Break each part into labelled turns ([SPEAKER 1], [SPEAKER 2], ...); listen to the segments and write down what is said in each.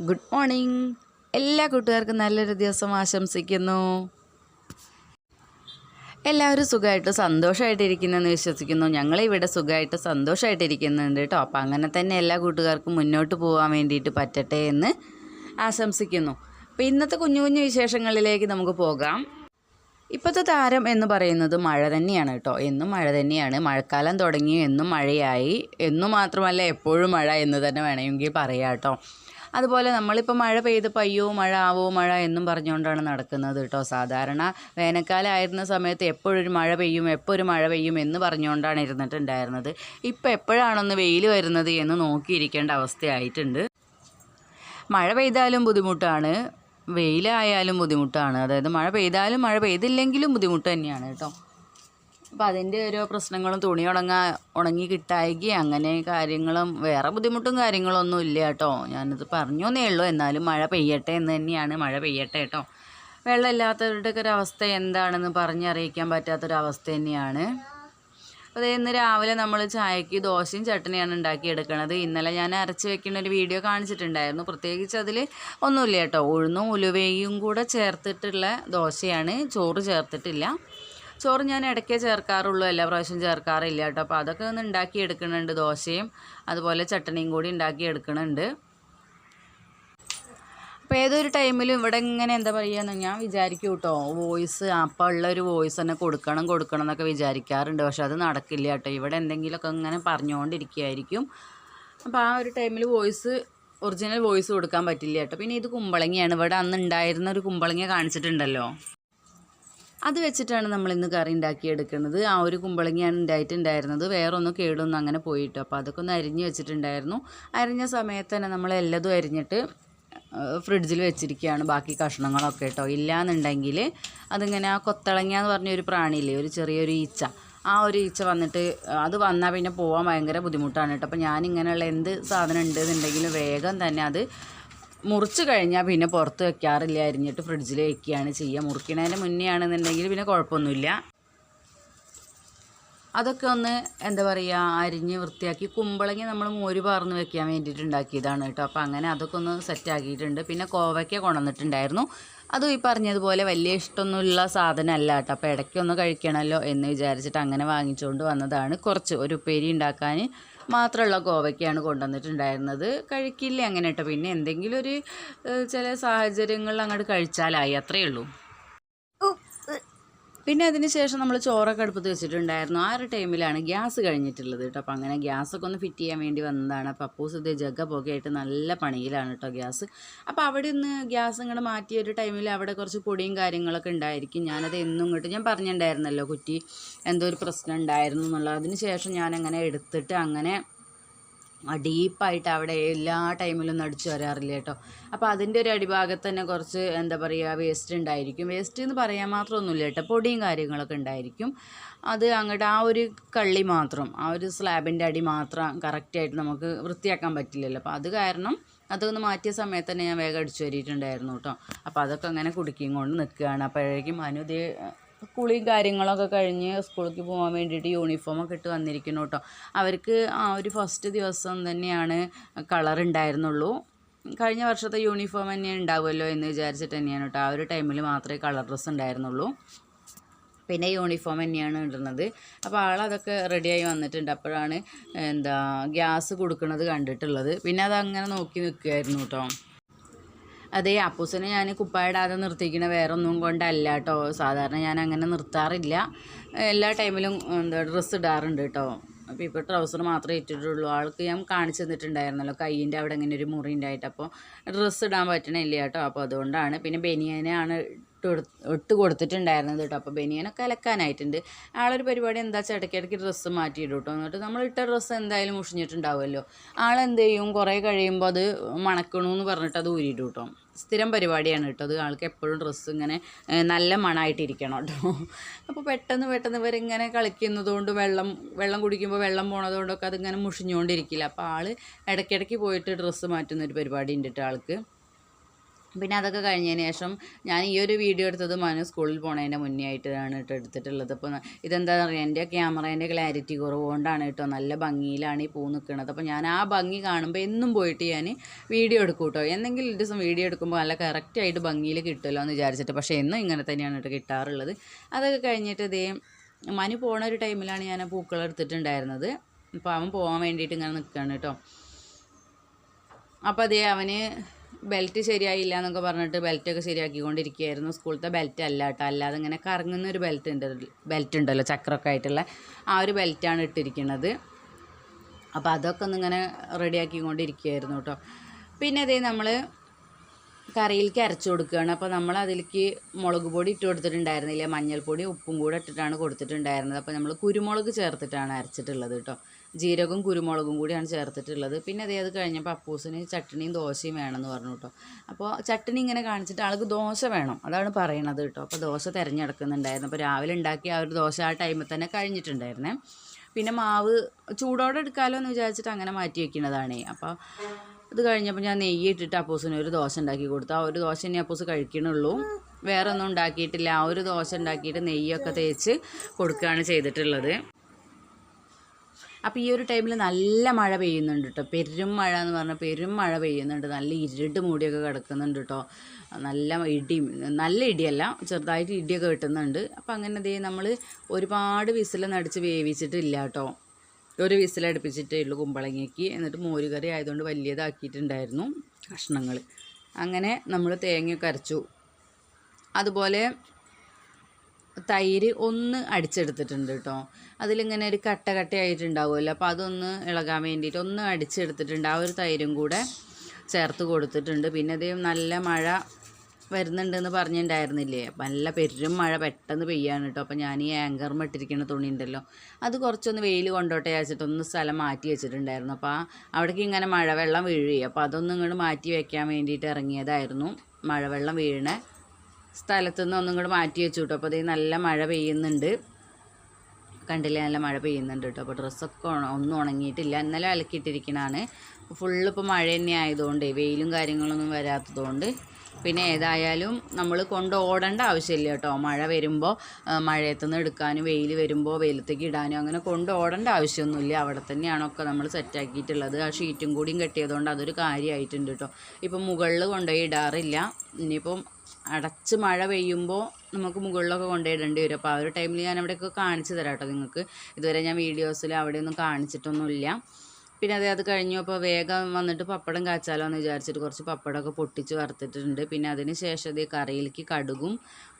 [SPEAKER 1] Good morning എല്ലാ കൂട്ടുകാർക്കും നല്ലൊരു ദിവസം ആശംസിക്കുന്നു. എല്ലാവരും സുഖമായിട്ട് സന്തോഷമായിട്ടിരിക്കുന്നെന്ന് വിശ്വസിക്കുന്നു. ഞങ്ങളിവിടെ സുഖമായിട്ട് സന്തോഷമായിട്ടിരിക്കുന്നുണ്ട് കേട്ടോ. അപ്പം അങ്ങനെ തന്നെ എല്ലാ കൂട്ടുകാർക്കും മുന്നോട്ട് പോകാൻ വേണ്ടിയിട്ട് പറ്റട്ടെ എന്ന് ആശംസിക്കുന്നു. അപ്പോൾ ഇന്നത്തെ കുഞ്ഞു കുഞ്ഞു വിശേഷങ്ങളിലേക്ക് നമുക്ക് പോകാം. ഇപ്പോഴത്തെ താരം എന്ന് പറയുന്നത് മഴ തന്നെയാണ് കേട്ടോ. എന്നും മഴ തന്നെയാണ്. മഴക്കാലം തുടങ്ങി എന്നും മഴയായി. എന്നു മാത്രമല്ല എപ്പോഴും മഴ എന്ന് തന്നെ വേണമെങ്കിൽ പറയാം കേട്ടോ. അതുപോലെ നമ്മളിപ്പോൾ മഴ പെയ്തപ്പോൾ പയ്യോ മഴ ആവോ മഴ എന്നും പറഞ്ഞുകൊണ്ടാണ് നടക്കുന്നത് കേട്ടോ. സാധാരണ വേനൽക്കാലം ആയിരുന്ന സമയത്ത് എപ്പോഴൊരു മഴ പെയ്യും എപ്പോൾ ഒരു മഴ പെയ്യും എന്ന് പറഞ്ഞുകൊണ്ടാണ് ഇരുന്നിട്ടുണ്ടായിരുന്നത്. ഇപ്പോൾ എപ്പോഴാണൊന്ന് വെയിൽ വരുന്നത് എന്ന് നോക്കിയിരിക്കേണ്ട അവസ്ഥയായിട്ടുണ്ട്. മഴ പെയ്താലും ബുദ്ധിമുട്ടാണ് വെയിലായാലും ബുദ്ധിമുട്ടാണ്. അതായത് മഴ പെയ്താലും മഴ പെയ്തില്ലെങ്കിലും ബുദ്ധിമുട്ട് തന്നെയാണ് കേട്ടോ. അപ്പോൾ അതിന്റെ ഓരോ പ്രശ്നങ്ങളും തുണി ഉണങ്ങാ ഉണങ്ങി കിട്ടായിക അങ്ങനെ കാര്യങ്ങളും വേറെ ബുദ്ധിമുട്ടും കാര്യങ്ങളൊന്നും ഇല്ല കേട്ടോ. ഞാനിത് പറഞ്ഞോന്നേ ഉള്ളൂ. എന്നാലും മഴ പെയ്യട്ടെ എന്ന് തന്നെയാണ്. മഴ പെയ്യട്ടെ കേട്ടോ. വെള്ളമില്ലാത്തവരുടെയൊക്കെ ഒരു അവസ്ഥ എന്താണെന്ന് പറഞ്ഞറിയിക്കാൻ പറ്റാത്തൊരവസ്ഥ തന്നെയാണ്. അപ്പോൾ ഇന്ന് രാവിലെ നമ്മൾ ചായക്ക് ദോശയും ചട്നിയാണ് ഉണ്ടാക്കിയെടുക്കണത്. ഇന്നലെ ഞാൻ അരച്ച് വെക്കുന്ന ഒരു വീഡിയോ കാണിച്ചിട്ടുണ്ടായിരുന്നു. പ്രത്യേകിച്ച് അതിൽ ഒന്നുമില്ല കേട്ടോ. ഉഴുന്നും ഉലുവയും കൂടെ ചേർത്തിട്ടുള്ള ദോശയാണ്. ചോറ് ചേർത്തിട്ടില്ല. ചോറ് ഞാൻ ഇടയ്ക്കേ ചേർക്കാറുള്ളൂ എല്ലാ പ്രാവശ്യം ചേർക്കാറില്ല കേട്ടോ. അപ്പോൾ അതൊക്കെ ഒന്ന് ഉണ്ടാക്കി എടുക്കുന്നുണ്ട് ദോശയും അതുപോലെ ചട്ടണിയും കൂടി ഉണ്ടാക്കി എടുക്കുന്നുണ്ട്. അപ്പോൾ ഏതൊരു ടൈമിലും ഇവിടെ ഇങ്ങനെ എന്താ പറയുക ഞാൻ വിചാരിക്കും കേട്ടോ. വോയിസ് അപ്പോൾ ഉള്ള ഒരു വോയിസ് തന്നെ കൊടുക്കണം കൊടുക്കണം എന്നൊക്കെ വിചാരിക്കാറുണ്ട്. പക്ഷെ അത് നടക്കില്ല കേട്ടോ. ഇവിടെ എന്തെങ്കിലുമൊക്കെ ഇങ്ങനെ പറഞ്ഞുകൊണ്ടിരിക്കുകയായിരിക്കും. അപ്പോൾ ആ ഒരു ടൈമിൽ വോയിസ് ഒറിജിനൽ വോയിസ് കൊടുക്കാൻ പറ്റില്ല കേട്ടോ. പിന്നെ ഇത് കുമ്പളങ്ങിയാണ്. ഇവിടെ അന്ന് ഉണ്ടായിരുന്ന ഒരു കുമ്പളങ്ങ കാണിച്ചിട്ടുണ്ടല്ലോ. അത് വെച്ചിട്ടാണ് നമ്മൾ ഇന്ന് കറി ഉണ്ടാക്കിയെടുക്കുന്നത്. ആ ഒരു കുമ്പളങ്ങിയാണ് ഉണ്ടായിട്ടുണ്ടായിരുന്നത്. വേറെ ഒന്നും കേടൊന്നും അങ്ങനെ പോയിട്ട്. അപ്പോൾ അതൊക്കെ ഒന്ന് അരിഞ്ഞ് വെച്ചിട്ടുണ്ടായിരുന്നു. അരിഞ്ഞ സമയത്ത് തന്നെ നമ്മൾ എല്ലതും അരിഞ്ഞിട്ട് ഫ്രിഡ്ജിൽ വെച്ചിരിക്കുകയാണ്. ബാക്കി കഷ്ണങ്ങളൊക്കെ കേട്ടോ ഇല്ലയെന്നുണ്ടെങ്കിൽ അതിങ്ങനെ ആ കൊത്തളങ്ങ എന്ന് പറഞ്ഞൊരു പ്രാണിയില്ലേ ഒരു ചെറിയൊരു ഈച്ച. ആ ഒരു ഈച്ച വന്നിട്ട് അത് വന്നാൽ പിന്നെ പോകാൻ ഭയങ്കര ബുദ്ധിമുട്ടാണ് കേട്ടോ അപ്പോൾ ഞാനിങ്ങനെയുള്ള എന്ത് സാധനം ഉണ്ട് എന്നുണ്ടെങ്കിലും വേഗം തന്നെ അത് മുറിച്ച് കഴിഞ്ഞാൽ പിന്നെ പുറത്ത് വെക്കാറില്ല അരിഞ്ഞിട്ട് ഫ്രിഡ്ജിൽ വെക്കുകയാണ് ചെയ്യുക മുറിക്കണതിന് മുന്നേ ആണെന്നുണ്ടെങ്കിൽ പിന്നെ കുഴപ്പമൊന്നുമില്ല. അതൊക്കെ ഒന്ന് എന്താ പറയുക അരിഞ്ഞ് വൃത്തിയാക്കി കുമ്പളങ്ങി നമ്മൾ മോര് പാർന്ന് വെക്കാൻ വേണ്ടിയിട്ട് ഉണ്ടാക്കിയതാണ് കേട്ടോ. അപ്പോൾ അങ്ങനെ അതൊക്കെ ഒന്ന് സെറ്റാക്കിയിട്ടുണ്ട് പിന്നെ കോവയ്ക്ക കൊണ്ടുവന്നിട്ടുണ്ടായിരുന്നു. അതും ഈ പറഞ്ഞതുപോലെ വലിയ ഇഷ്ടമൊന്നുമുള്ള സാധനമല്ല കേട്ടോ. അപ്പോൾ ഇടയ്ക്കൊന്ന് കഴിക്കണമല്ലോ എന്ന് വിചാരിച്ചിട്ട് അങ്ങനെ വാങ്ങിച്ചുകൊണ്ട് വന്നതാണ്. കുറച്ച് ഒരു ഉപ്പേരി ഉണ്ടാക്കാൻ മാത്രമുള്ള കോവയ്ക്കാണ് കൊണ്ടുവന്നിട്ടുണ്ടായിരുന്നത്. കഴിക്കില്ല അങ്ങനെ കേട്ടോ. പിന്നെ എന്തെങ്കിലും ഒരു ചില സാഹചര്യങ്ങളിൽ അങ്ങോട്ട് കഴിച്ചാലായി. അത്രയേ ഉള്ളൂ. പിന്നെ അതിന് ശേഷം നമ്മൾ ചോറൊക്കെ അടുപ്പത്ത് വെച്ചിട്ടുണ്ടായിരുന്നു. ആ ഒരു ടൈമിലാണ് ഗ്യാസ് കഴിഞ്ഞിട്ടുള്ളത് കേട്ടോ. അപ്പോൾ അങ്ങനെ ഗ്യാസൊക്കെ ഒന്ന് ഫിറ്റ് ചെയ്യാൻ വേണ്ടി വന്നതാണ്. അപ്പോൾ അപ്പൂസ് ഇത് ജഗ പുകയായിട്ട് നല്ല പണിയിലാണ് കേട്ടോ ഗ്യാസ്. അപ്പോൾ അവിടെ നിന്ന് ഗ്യാസ് ഇങ്ങോട്ട് മാറ്റിയ ഒരു ടൈമിൽ അവിടെ കുറച്ച് പൊടിയും കാര്യങ്ങളൊക്കെ ഉണ്ടായിരിക്കും. ഞാനത് എന്നും ഇങ്ങോട്ട് ഞാൻ പറഞ്ഞിട്ടുണ്ടായിരുന്നല്ലോ കുറ്റി എന്തോ ഒരു പ്രശ്നം ഉണ്ടായിരുന്നു എന്നുള്ളത്. അതിന് ശേഷം ഞാനങ്ങനെ എടുത്തിട്ട് അങ്ങനെ ഡീപ്പായിട്ട് അവിടെ എല്ലാ ടൈമിലും നടിച്ചു വരാറില്ല കേട്ടോ. അപ്പോൾ അതിന്റെ ഒരു അടിഭാഗത്ത് തന്നെ കുറച്ച് എന്താ പറയുക വേസ്റ്റ് ഉണ്ടായിരിക്കും. വേസ്റ്റ് എന്ന് പറയാൻ മാത്രമൊന്നുമില്ല കേട്ടോ. പൊടിയും കാര്യങ്ങളൊക്കെ ഉണ്ടായിരിക്കും. അത് അങ്ങോട്ട് ആ ഒരു കള്ളി മാത്രം ആ ഒരു സ്ലാബിന്റെ അടി മാത്രം കറക്റ്റായിട്ട് നമുക്ക് വൃത്തിയാക്കാൻ പറ്റില്ലല്ലോ. അപ്പോൾ അത് കാരണം അതൊന്ന് മാറ്റിയ സമയത്ത് തന്നെ ഞാൻ വേഗം അടിച്ചു വരിയിട്ടുണ്ടായിരുന്നു കേട്ടോ. അപ്പോൾ അതൊക്കെ അങ്ങനെ കുടുക്കിയും കൊണ്ട് നിൽക്കുകയാണ്. അപ്പോഴേക്കും അനു ഇതേ കുളിയും കാര്യങ്ങളൊക്കെ കഴിഞ്ഞ് സ്കൂളിലേക്ക് പോകാൻ വേണ്ടിയിട്ട് യൂണിഫോമൊക്കെ ഇട്ട് വന്നിരിക്കുന്നു കേട്ടോ. അവർക്ക് ആ ഒരു ഫസ്റ്റ് ദിവസം തന്നെയാണ് കളർ ഉണ്ടായിരുന്നുള്ളൂ. കഴിഞ്ഞ വർഷത്തെ യൂണിഫോം തന്നെ ഉണ്ടാവുമല്ലോ എന്ന് വിചാരിച്ചിട്ട് തന്നെയാണ് കേട്ടോ. ആ ഒരു ടൈമിൽ മാത്രമേ കളർ ഡ്രസ്സ് ഉണ്ടായിരുന്നുള്ളൂ. പിന്നെ യൂണിഫോം തന്നെയാണ് ഇടുന്നത്. അപ്പോൾ ആളതൊക്കെ റെഡിയായി വന്നിട്ടുണ്ട്. അപ്പോഴാണ് എന്താ ഗ്യാസ് കൊടുക്കുന്നത് കണ്ടിട്ടുള്ളത്. പിന്നെ അതങ്ങനെ നോക്കി നിൽക്കുമായിരുന്നു കേട്ടോ. അതെ അപ്പൂസിനെ ഞാൻ കുപ്പായിടാതെ നിർത്തിക്കണ വേറെ ഒന്നും കൊണ്ടല്ല കേട്ടോ സാധാരണ ഞാൻ അങ്ങനെ നിർത്താറില്ല. എല്ലാ ടൈമിലും എന്താ ഡ്രസ്സ് ഇടാറുണ്ട് കേട്ടോ അപ്പോൾ ഇപ്പോൾ ട്രൗസർ മാത്രമേ ഇട്ടിട്ടുള്ളൂ. ആൾക്ക് ഞാൻ കാണിച്ചു തന്നിട്ടുണ്ടായിരുന്നല്ലോ കയ്യിന്റെ അവിടെ ഇങ്ങനെ ഒരു മുറി ഉണ്ടായിട്ട്. അപ്പോൾ ഡ്രസ്സ് ഇടാൻ പറ്റണില്ല കേട്ടോ അപ്പോൾ അതുകൊണ്ടാണ്. പിന്നെ ബനിയനാണ് ഇട്ട് ഇട്ട് കൊടുത്തിട്ടുണ്ടായിരുന്നത് കേട്ടോ. അപ്പോൾ ബനിയനൊക്കെ അലക്കാനായിട്ടുണ്ട്. ആളൊരു പരിപാടി എന്താ വെച്ചാൽ ഇടയ്ക്കിടയ്ക്ക് ഡ്രസ്സ് മാറ്റിയിടും കേട്ടോ എന്നിട്ട് നമ്മൾ ഇട്ട ഡ്രസ്സ് എന്തായാലും മുഷിഞ്ഞിട്ടുണ്ടാവുമല്ലോ. ആളെന്ത് ചെയ്യും കുറേ കഴിയുമ്പോൾ അത് മണക്കണമെന്ന് പറഞ്ഞിട്ട് അത് ഊരിയിടും കേട്ടോ സ്ഥിരം പരിപാടിയാണ് കേട്ടോ. അത് ആൾക്ക് എപ്പോഴും ഡ്രസ്സ് ഇങ്ങനെ നല്ല മണമായിട്ടിരിക്കണം കേട്ടോ. അപ്പോൾ പെട്ടെന്ന് പെട്ടെന്ന് ഇവരിങ്ങനെ കളിക്കുന്നതുകൊണ്ട് വെള്ളം വെള്ളം കുടിക്കുമ്പോൾ വെള്ളം പോണതുകൊണ്ടൊക്കെ അതിങ്ങനെ മുഷിഞ്ഞുകൊണ്ടിരിക്കില്ല അപ്പോൾ ആൾ ഇടയ്ക്കിടയ്ക്ക് പോയിട്ട് ഡ്രസ്സ് മാറ്റുന്ന ഒരു പരിപാടി ഉണ്ട് കേട്ടോ ആൾക്ക്. പിന്നെ അതൊക്കെ കഴിഞ്ഞതിന് ശേഷം ഞാൻ ഈ ഒരു വീഡിയോ എടുത്തത് മനു സ്കൂളിൽ പോണതിന്റെ മുന്നേ ആയിട്ടാണ് കേട്ടോ എടുത്തിട്ടുള്ളത്. അപ്പോൾ ഇതെന്താ പറയുക എന്റെ ക്യാമറേന്റെ ക്ലാരിറ്റി കുറവുകൊണ്ടാണ് കേട്ടോ നല്ല ഭംഗിയിലാണ് ഈ പൂ നിൽക്കുന്നത് അപ്പോൾ ഞാൻ ആ ഭംഗി കാണുമ്പോൾ എന്നും പോയിട്ട് ഞാൻ വീഡിയോ എടുക്കും കേട്ടോ എന്തെങ്കിലും ഒരു ദിവസം വീഡിയോ എടുക്കുമ്പോൾ നല്ല കറക്റ്റായിട്ട് ഭംഗിയിൽ കിട്ടുമല്ലോ എന്ന് വിചാരിച്ചിട്ട്. പക്ഷേ എന്നും ഇങ്ങനെ തന്നെയാണ് കേട്ടോ കിട്ടാറുള്ളത്. അതൊക്കെ കഴിഞ്ഞിട്ട് ഇതേ മനു പോണ ഒരു ടൈമിലാണ് ഞാൻ ആ പൂക്കൾ എടുത്തിട്ടുണ്ടായിരുന്നത്. അപ്പോൾ അവൻ പോകാൻ വേണ്ടിയിട്ട് ഇങ്ങനെ നിൽക്കുകയാണ് കേട്ടോ അപ്പോൾ അതേ അവന് ബെൽറ്റ് ശരിയായില്ല എന്നൊക്കെ പറഞ്ഞിട്ട് ബെൽറ്റൊക്കെ ശരിയാക്കിക്കൊണ്ടിരിക്കുകയായിരുന്നു. സ്കൂളത്തെ ബെൽറ്റ് അല്ല കേട്ടോ. അല്ലാതെ ഇങ്ങനെ കറങ്ങുന്ന ഒരു ബെൽറ്റ് ഉണ്ട്. ബെൽറ്റ് ഉണ്ടല്ലോ ചക്രമൊക്കെ ആയിട്ടുള്ള. ആ ഒരു ബെൽറ്റാണ് ഇട്ടിരിക്കുന്നത്. അപ്പോൾ അതൊക്കെ ഒന്നിങ്ങനെ റെഡിയാക്കിക്കൊണ്ടിരിക്കുകയായിരുന്നു കേട്ടോ. പിന്നെ അതേ നമ്മൾ കറിയിലേക്ക് അരച്ചു കൊടുക്കുകയാണ്. അപ്പോൾ നമ്മൾ അതിലേക്ക് മുളക് പൊടി ഇട്ട് കൊടുത്തിട്ടുണ്ടായിരുന്നില്ല. മഞ്ഞൾപ്പൊടി ഉപ്പും കൂടെ ഇട്ടിട്ടാണ് കൊടുത്തിട്ടുണ്ടായിരുന്നത്. അപ്പോൾ നമ്മൾ കുരുമുളക് ചേർത്തിട്ടാണ് അരച്ചിട്ടുള്ളത് കേട്ടോ. ജീരകവും കുരുമുളകും കൂടിയാണ് ചേർത്തിട്ടുള്ളത്. പിന്നെ അതേ അത് കഴിഞ്ഞപ്പോൾ അപ്പൂസിന് ചട്ടണിയും ദോശയും വേണമെന്ന് പറഞ്ഞു കേട്ടോ. അപ്പോൾ ചട്ടിണി ഇങ്ങനെ കാണിച്ചിട്ട് ആൾക്ക് ദോശ വേണം. അതാണ് പറയണത് കേട്ടോ. അപ്പോൾ ദോശ തിരഞ്ഞെടുക്കുന്നുണ്ടായിരുന്നു. അപ്പോൾ രാവിലെ ഉണ്ടാക്കിയ ആ ഒരു ദോശ ആ ടൈമിൽ തന്നെ കഴിഞ്ഞിട്ടുണ്ടായിരുന്നേ. പിന്നെ മാവ് ചൂടോടെ എടുക്കാമല്ലോ എന്ന് വിചാരിച്ചിട്ട് അങ്ങനെ മാറ്റി വയ്ക്കുന്നതാണേ അപ്പോൾ ഇത് കഴിഞ്ഞപ്പോൾ ഞാൻ നെയ്യ് ഇട്ടിട്ട് അപ്പൂസിന് ഒരു ദോശ ഉണ്ടാക്കി കൊടുത്തു. ആ ഒരു ദോശ ഇനി അപ്പൂസ് കഴിക്കണുള്ളൂ. വേറെ ഒന്നും ഉണ്ടാക്കിയിട്ടില്ല. ആ ഒരു ദോശ ഉണ്ടാക്കിയിട്ട് നെയ്യൊക്കെ തേച്ച് കൊടുക്കുകയാണ് ചെയ്തിട്ടുള്ളത്. അപ്പോൾ ഈ ഒരു ടൈമിൽ നല്ല മഴ പെയ്യുന്നുണ്ട് കേട്ടോ പെരും മഴ എന്ന് പറഞ്ഞാൽ പെരും മഴ പെയ്യുന്നുണ്ട്. നല്ല ഇരുട്ട് മൂടിയൊക്കെ കിടക്കുന്നുണ്ട് കേട്ടോ നല്ല ഇടിയും നല്ല ഇടിയല്ല ചെറുതായിട്ട് ഇടിയൊക്കെ കിട്ടുന്നുണ്ട്. അപ്പോൾ അങ്ങനെ ദേ നമ്മൾ ഒരുപാട് വിസിലൊന്നും അടിച്ച് വേവിച്ചിട്ടില്ല കേട്ടോ ഒരു വിസിലടുപ്പിച്ചിട്ടേ ഉള്ളൂ കുമ്പളങ്ങയ്ക്ക്. എന്നിട്ട് മോരുകറി ആയതുകൊണ്ട് വലിയതാക്കിയിട്ടുണ്ടായിരുന്നു കഷ്ണങ്ങൾ അങ്ങനെ നമ്മൾ തേങ്ങയൊക്കെ അരച്ചു. അതുപോലെ തൈര് ഒന്ന് അടിച്ചെടുത്തിട്ടുണ്ട് കേട്ടോ. അതിലിങ്ങനെ ഒരു കട്ട കട്ടയായിട്ടുണ്ടാവുമല്ലോ. അപ്പോൾ അതൊന്ന് ഇളകാൻ വേണ്ടിയിട്ട് ഒന്ന് അടിച്ചെടുത്തിട്ടുണ്ട്. ആ ഒരു തൈരും കൂടെ ചേർത്ത് കൊടുത്തിട്ടുണ്ട്. പിന്നെ അതേ നല്ല മഴ വരുന്നുണ്ടെന്ന് പറഞ്ഞിട്ടുണ്ടായിരുന്നില്ലേ അപ്പം നല്ല പെരും മഴ പെട്ടെന്ന് പെയ്യാണ് കേട്ടോ അപ്പോൾ ഞാൻ ഈ ആങ്കർ ഇട്ടിരിക്കുന്ന തുണി ഉണ്ടല്ലോ അത് കുറച്ചൊന്ന് വെയിൽ കൊണ്ടോട്ടെ വെച്ചിട്ടൊന്ന് സ്ഥലം മാറ്റി വെച്ചിട്ടുണ്ടായിരുന്നു. അപ്പോൾ അവിടേക്ക് ഇങ്ങനെ മഴവെള്ളം വീഴുകയും അപ്പോൾ അതൊന്നും ഇങ്ങോട്ട് മാറ്റി വെക്കാൻ വേണ്ടിയിട്ട് ഇറങ്ങിയതായിരുന്നു മഴവെള്ളം വീഴണ സ്ഥലത്തു നിന്ന് ഒന്നും കൂടെ മാറ്റി വെച്ചു കേട്ടോ അപ്പോൾ അതേ നല്ല മഴ പെയ്യുന്നുണ്ട്. കണ്ടില്ലേ? നല്ല മഴ പെയ്യുന്നുണ്ട് കേട്ടോ അപ്പോൾ ഡ്രസ്സൊക്കെ ഒന്നും ഉണങ്ങിയിട്ടില്ല ഇന്നലെ അലക്കിയിട്ടിരിക്കണതാണ് ഫുള്ള് ഇപ്പോൾ മഴ തന്നെ ആയതുകൊണ്ട് വെയിലും കാര്യങ്ങളൊന്നും വരാത്തതുകൊണ്ട് പിന്നെ ഏതായാലും നമ്മൾ കൊണ്ട് ഓടേണ്ട ആവശ്യമില്ല കേട്ടോ. മഴ വരുമ്പോൾ മഴയത്തുനിന്ന് എടുക്കാനും വെയിൽ വരുമ്പോൾ വെയിലത്തേക്ക് ഇടാനും അങ്ങനെ കൊണ്ട് ഓടേണ്ട ആവശ്യമൊന്നുമില്ല. അവിടെ തന്നെയാണൊക്കെ നമ്മൾ സെറ്റാക്കിയിട്ടുള്ളത് ആ ഷീറ്റും കൂടിയും കെട്ടിയതുകൊണ്ട് അതൊരു കാര്യമായിട്ടുണ്ട് കേട്ടോ. ഇപ്പം മുകളിൽ കൊണ്ടുപോയി ഇടാറില്ല. ഇനിയിപ്പം അടച്ച് മഴ പെയ്യുമ്പോൾ നമുക്ക് മുകളിലൊക്കെ കൊണ്ടുപോയിടേണ്ടി വരും. അപ്പോൾ ആ ഒരു ടൈമിൽ ഞാൻ അവിടെയൊക്കെ കാണിച്ചു തരാം കേട്ടോ നിങ്ങൾക്ക്. ഇതുവരെ ഞാൻ വീഡിയോസിൽ അവിടെയൊന്നും കാണിച്ചിട്ടൊന്നുമില്ല. പിന്നെ അത് അത് കഴിഞ്ഞു. അപ്പോൾ വേഗം വന്നിട്ട് പപ്പടം കാച്ചാലോ എന്ന് വിചാരിച്ചിട്ട് കുറച്ച് പപ്പടമൊക്കെ പൊട്ടിച്ച് വറുത്തിട്ടുണ്ട്. പിന്നെ അതിന് ശേഷം ഈ കറിയിലേക്ക് കടുകും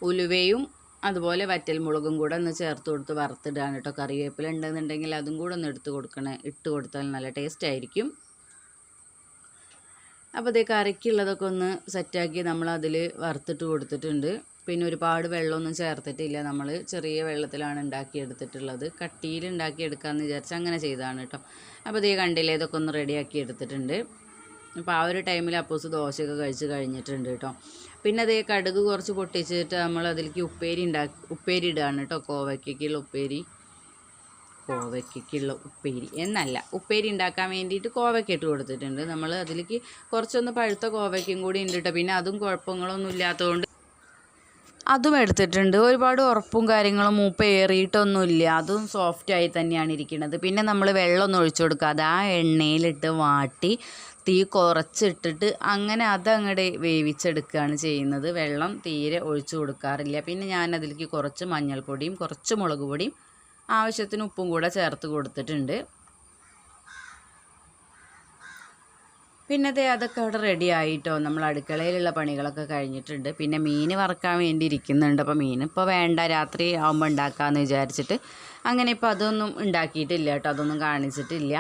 [SPEAKER 1] ഉലുവയും അതുപോലെ വറ്റൽമുളകും കൂടെ ഒന്ന് ചേർത്ത് കൊടുത്ത് വറുത്തിടാണ് കേട്ടോ. കറിവേപ്പില ഉണ്ടെന്നുണ്ടെങ്കിൽ അതും കൂടെ ഒന്ന് എടുത്ത് കൊടുക്കണേ. ഇട്ട് കൊടുത്താൽ നല്ല ടേസ്റ്റ് ആയിരിക്കും. അപ്പോൾ അതേ കറിക്കുള്ളതൊക്കെ ഒന്ന് സെറ്റാക്കി നമ്മൾ അതിൽ വറുത്തിട്ട് കൊടുത്തിട്ടുണ്ട്. പിന്നെ ഒരുപാട് വെള്ളമൊന്നും ചേർത്തിട്ടില്ല. നമ്മൾ ചെറിയ വെള്ളത്തിലാണ് ഉണ്ടാക്കിയെടുത്തിട്ടുള്ളത്. കട്ടിയിൽ ഉണ്ടാക്കിയെടുക്കാമെന്ന് വിചാരിച്ച് അങ്ങനെ ചെയ്താണ് കേട്ടോ അപ്പോൾ ഇതേ കണ്ടില്ലേ ഇതൊക്കെ ഒന്ന് റെഡിയാക്കി എടുത്തിട്ടുണ്ട്. അപ്പോൾ ആ ഒരു ടൈമിൽ അപ്പൂസ് ദോശയൊക്കെ കഴിച്ച് കഴിഞ്ഞിട്ടുണ്ട് കേട്ടോ പിന്നെ അതേ കടുക് കുറച്ച് പൊട്ടിച്ചിട്ട് നമ്മൾ അതിലേക്ക് ഉപ്പേരി ഉണ്ടാക്കി ഉപ്പേരി ഇടുകയാണ് കേട്ടോ കോവയ്ക്കുള്ള ഉപ്പേരി. കോവയ്ക്കുള്ള ഉപ്പേരി. എന്നല്ല ഉപ്പേരി ഉണ്ടാക്കാൻ വേണ്ടിയിട്ട് കോവയ്ക്ക ഇട്ട് കൊടുത്തിട്ടുണ്ട്. നമ്മൾ അതിലേക്ക് കുറച്ചൊന്ന് പഴുത്ത കോവയ്ക്കും കൂടി ഉണ്ട് കേട്ടോ പിന്നെ അതും കുഴപ്പങ്ങളൊന്നും ഇല്ലാത്തതുകൊണ്ട് അതും എടുത്തിട്ടുണ്ട്. ഒരുപാട് ഉറപ്പും കാര്യങ്ങളും മൂപ്പ് ഏറിയിട്ടൊന്നുമില്ല. അതും സോഫ്റ്റായി തന്നെയാണ് ഇരിക്കുന്നത്. പിന്നെ നമ്മൾ വെള്ളമൊന്നും ഒഴിച്ചു കൊടുക്കാതെ ആ എണ്ണയിലിട്ട് വാട്ടി തീ കുറച്ചിട്ടിട്ട് അങ്ങനെ അതങ്ങടെ വേവിച്ചെടുക്കുകയാണ് ചെയ്യുന്നത്. വെള്ളം തീരെ ഒഴിച്ചു കൊടുക്കാറില്ല. പിന്നെ ഞാൻ അതിലേക്ക് കുറച്ച് മഞ്ഞൾപ്പൊടിയും കുറച്ച് മുളക് പൊടിയും ആവശ്യത്തിന് ഉപ്പും കൂടെ ചേർത്ത് കൊടുത്തിട്ടുണ്ട്. പിന്നെ ദേ അതൊക്കെ അവിടെ റെഡി ആയിട്ടോ? നമ്മൾ അടുക്കളയിലുള്ള പണികളൊക്കെ കഴിഞ്ഞിട്ടുണ്ട്. പിന്നെ മീൻ വറക്കാൻ വേണ്ടി ഇരിക്കുന്നുണ്ട്. അപ്പോൾ മീൻ ഇപ്പോൾ വേണ്ട. രാത്രി ആകുമ്പോൾ ഉണ്ടാക്കാമെന്ന് വിചാരിച്ചിട്ട് അങ്ങനെ ഇപ്പോൾ അതൊന്നും ഉണ്ടാക്കിയിട്ടില്ല കേട്ടോ. അതൊന്നും കാണിച്ചിട്ടില്ല.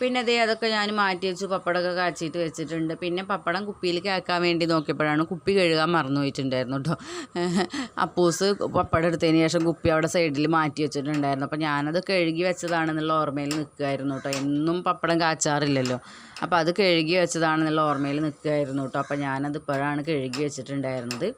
[SPEAKER 1] പിന്നെ അതേ അതൊക്കെ ഞാൻ മാറ്റി വെച്ചു പപ്പടമൊക്കെ കാച്ചിട്ട് വെച്ചിട്ടുണ്ട്. പിന്നെ പപ്പടം കുപ്പിയിൽ കേൾക്കാൻ വേണ്ടി നോക്കിയപ്പോഴാണ് കുപ്പി കഴുകാൻ മറന്നു പോയിട്ടുണ്ടായിരുന്നു കേട്ടോ അപ്പൂസ് പപ്പടം എടുത്തതിന് ശേഷം കുപ്പി അവിടെ സൈഡിൽ മാറ്റി വെച്ചിട്ടുണ്ടായിരുന്നു. അപ്പോൾ ഞാനത് കഴുകി വെച്ചതാണെന്നുള്ള ഓർമ്മയിൽ നിൽക്കുമായിരുന്നു കേട്ടോ എന്നും പപ്പടം കാച്ചാറില്ലല്ലോ. അപ്പോൾ അത് കഴുകി വെച്ചതാണെന്നുള്ള ഓർമ്മയിൽ നിൽക്കുമായിരുന്നു കേട്ടോ അപ്പോൾ ഞാനത് ഇപ്പോഴാണ് കഴുകി വെച്ചിട്ടുണ്ടായിരുന്നത്.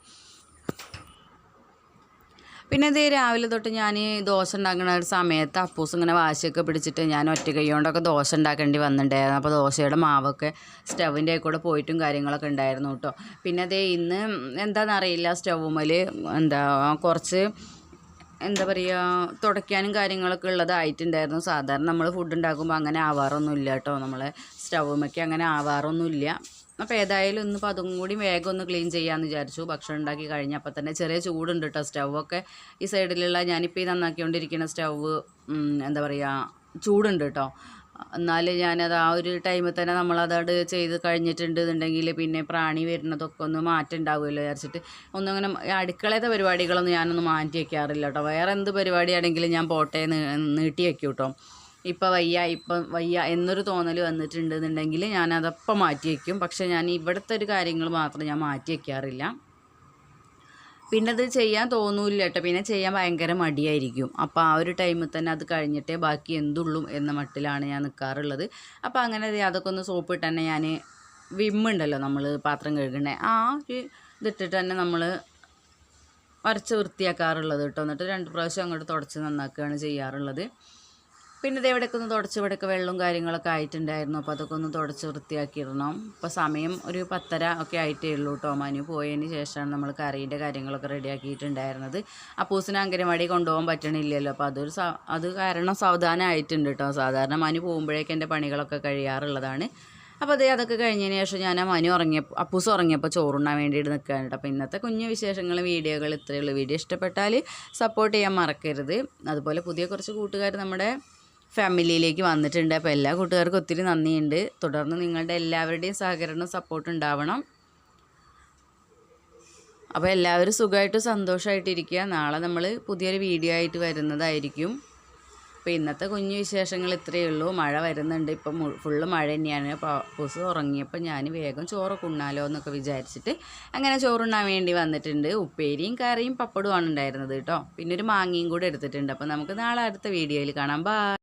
[SPEAKER 1] പിന്നെ ഇതേ രാവിലെ തൊട്ട് ഞാൻ ദോശ ഉണ്ടാക്കുന്ന ഒരു സമയത്ത് അപ്പൂസ് ഇങ്ങനെ വാശിയൊക്കെ പിടിച്ചിട്ട് ഞാൻ ഒറ്റ കൈ കൊണ്ടൊക്കെ ദോശ ഉണ്ടാക്കേണ്ടി വന്നിട്ടുണ്ടായിരുന്നു. അപ്പോൾ ദോശയുടെ മാവൊക്കെ സ്റ്റവിന്റെ കൂടെ പോയിട്ടും കാര്യങ്ങളൊക്കെ ഉണ്ടായിരുന്നു കേട്ടോ. പിന്നെ അതേ ഇന്ന് എന്താണെന്നറിയില്ല സ്റ്റൗമ്മൽ എന്താ കുറച്ച് എന്താ പറയുക തുടയ്ക്കാനും കാര്യങ്ങളൊക്കെ ഉള്ളതായിട്ടുണ്ടായിരുന്നു സാധാരണ നമ്മൾ ഫുഡ് ഉണ്ടാക്കുമ്പോൾ അങ്ങനെ ആവാറൊന്നുമില്ല കേട്ടോ. നമ്മളെ സ്റ്റൗമൊക്കെ അങ്ങനെ ആവാറൊന്നുമില്ല. അപ്പോൾ ഏതായാലും ഇന്നിപ്പോൾ അതും കൂടി വേഗം ഒന്ന് ക്ലീൻ ചെയ്യാമെന്ന് വിചാരിച്ചു. ഭക്ഷണം ഉണ്ടാക്കി കഴിഞ്ഞപ്പോൾ തന്നെ ചെറിയ ചൂടുണ്ട് കേട്ടോ സ്റ്റൗവൊക്കെ ഈ സൈഡിലുള്ള ഞാനിപ്പോൾ ഈ നന്നാക്കിക്കൊണ്ടിരിക്കുന്ന സ്റ്റൗവ് എന്താ പറയുക ചൂടുണ്ട് കേട്ടോ എന്നാൽ ഞാനത് ആ ഒരു ടൈമിൽ തന്നെ നമ്മളതട് ചെയ്ത് കഴിഞ്ഞിട്ടുണ്ടെന്നുണ്ടെങ്കിൽ പിന്നെ പ്രാണി വരുന്നതൊക്കെ ഒന്ന് മാറ്റം ഉണ്ടാവുമല്ലോ വിചാരിച്ചിട്ട്. ഒന്നങ്ങനെ അടുക്കളയത്തെ പരിപാടികളൊന്നും ഞാനൊന്നും മാറ്റി വയ്ക്കാറില്ല കേട്ടോ വേറെ എന്ത് പരിപാടിയാണെങ്കിലും ഞാൻ പോട്ടെ നീട്ടി വയ്ക്കും കേട്ടോ ഇപ്പം വയ്യ ഇപ്പം വയ്യ എന്നൊരു തോന്നൽ വന്നിട്ടുണ്ടെന്നുണ്ടെങ്കിൽ ഞാനതപ്പം മാറ്റി വയ്ക്കും പക്ഷേ ഞാൻ ഇവിടുത്തെ ഒരു കാര്യങ്ങൾ മാത്രം ഞാൻ മാറ്റി വയ്ക്കാറില്ല പിന്നെ അത് ചെയ്യാൻ തോന്നൂല്ല കേട്ടോ. പിന്നെ ചെയ്യാൻ ഭയങ്കര മടിയായിരിക്കും. അപ്പോൾ ആ ഒരു ടൈമിൽ തന്നെ അത് കഴിഞ്ഞിട്ടേ ബാക്കി എന്തുള്ളൂ എന്ന മട്ടിലാണ് ഞാൻ നിൽക്കാറുള്ളത് അപ്പോൾ അങ്ങനെ അതൊക്കെ ഒന്ന് സോപ്പ് ഇട്ട് തന്നെ ഞാൻ വിമ്മുണ്ടല്ലോ നമ്മൾ പാത്രം കഴുകണേ. ആ ഒരു ഇതിട്ടിട്ട് തന്നെ നമ്മൾ വരച്ച് വൃത്തിയാക്കാറുള്ളത് കേട്ടോ. എന്നിട്ട് രണ്ട് പ്രാവശ്യം അങ്ങോട്ട് തുടച്ച് നന്നാക്കുകയാണ് ചെയ്യാറുള്ളത്. പിന്നെ ഇത് എവിടെയൊക്കെ ഒന്ന് തുടച്ച് ഇവിടെയൊക്കെ വെള്ളവും കാര്യങ്ങളൊക്കെ ആയിട്ടുണ്ടായിരുന്നു. അപ്പോൾ അതൊക്കെ ഒന്ന് തുടച്ച് വൃത്തിയാക്കിയിടണം. ഇപ്പോൾ സമയം ഒരു പത്തര ഒക്കെ ആയിട്ടേ ഉള്ളൂ കേട്ടോ. മനു പോയതിന് ശേഷമാണ് നമ്മൾ കറീന്റെ കാര്യങ്ങളൊക്കെ റെഡിയാക്കിയിട്ടുണ്ടായിരുന്നത്. അപ്പൂസിന് അങ്കനവാടി കൊണ്ടുപോകാൻ പറ്റണില്ലല്ലോ. അപ്പോൾ അതൊരു അത് കാരണം സാവധാനമായിട്ടുണ്ട് കേട്ടോ. സാധാരണ മനു പോകുമ്പോഴേക്കും എന്റെ പണികളൊക്കെ കഴിയാറുള്ളതാണ്. അപ്പോൾ അതേ അതൊക്കെ കഴിഞ്ഞതിന് ശേഷം ഞാൻ ആ മനു ഉറങ്ങിയപ്പോൾ അപ്പൂസ് ഉറങ്ങിയപ്പോൾ ചോറുണ്ണാൻ വേണ്ടിയിട്ട് നിൽക്കാനുണ്ട് അപ്പോൾ ഇന്നത്തെ കുഞ്ഞു വിശേഷങ്ങൾ വീഡിയോകൾ ഇത്രയേ ഉള്ളൂ. വീഡിയോ ഇഷ്ടപ്പെട്ടാൽ സപ്പോർട്ട് ചെയ്യാൻ മറക്കരുത്. അതുപോലെ പുതിയ കുറച്ച് കൂട്ടുകാർ നമ്മുടെ ഫാമിലിയിലേക്ക് വന്നിട്ടുണ്ട്. അപ്പോൾ എല്ലാ കൂട്ടുകാർക്കും ഒത്തിരി നന്ദിയുണ്ട്. തുടർന്ന് നിങ്ങളുടെ എല്ലാവരുടെയും സഹകരണം സപ്പോർട്ട് ഉണ്ടാവണം. അപ്പോൾ എല്ലാവരും സുഖമായിട്ടും സന്തോഷമായിട്ടിരിക്കുക. നാളെ നമ്മൾ പുതിയൊരു വീഡിയോ ആയിട്ട് വരുന്നതായിരിക്കും. അപ്പോൾ ഇന്നത്തെ കുഞ്ഞു വിശേഷങ്ങൾ ഇത്രയേ ഉള്ളൂ. മഴ വരുന്നുണ്ട്. ഇപ്പം ഫുള്ള് മഴ തന്നെയാണ്. അപ്പോൾ പുസ് ഉറങ്ങിയപ്പോൾ ഞാൻ വേഗം ചോറൊക്കെ ഉണ്ണാലോ എന്നൊക്കെ വിചാരിച്ചിട്ട് അങ്ങനെ ചോറുണ്ണാൻ വേണ്ടി വന്നിട്ടുണ്ട്. ഉപ്പേരിയും കറിയും പപ്പടുമാണ് ഉണ്ടായിരുന്നത് കേട്ടോ. പിന്നെ ഒരു മാങ്ങയും കൂടെ എടുത്തിട്ടുണ്ട്. അപ്പോൾ നമുക്ക് നാളെ അടുത്ത വീഡിയോയിൽ കാണാം. ബാ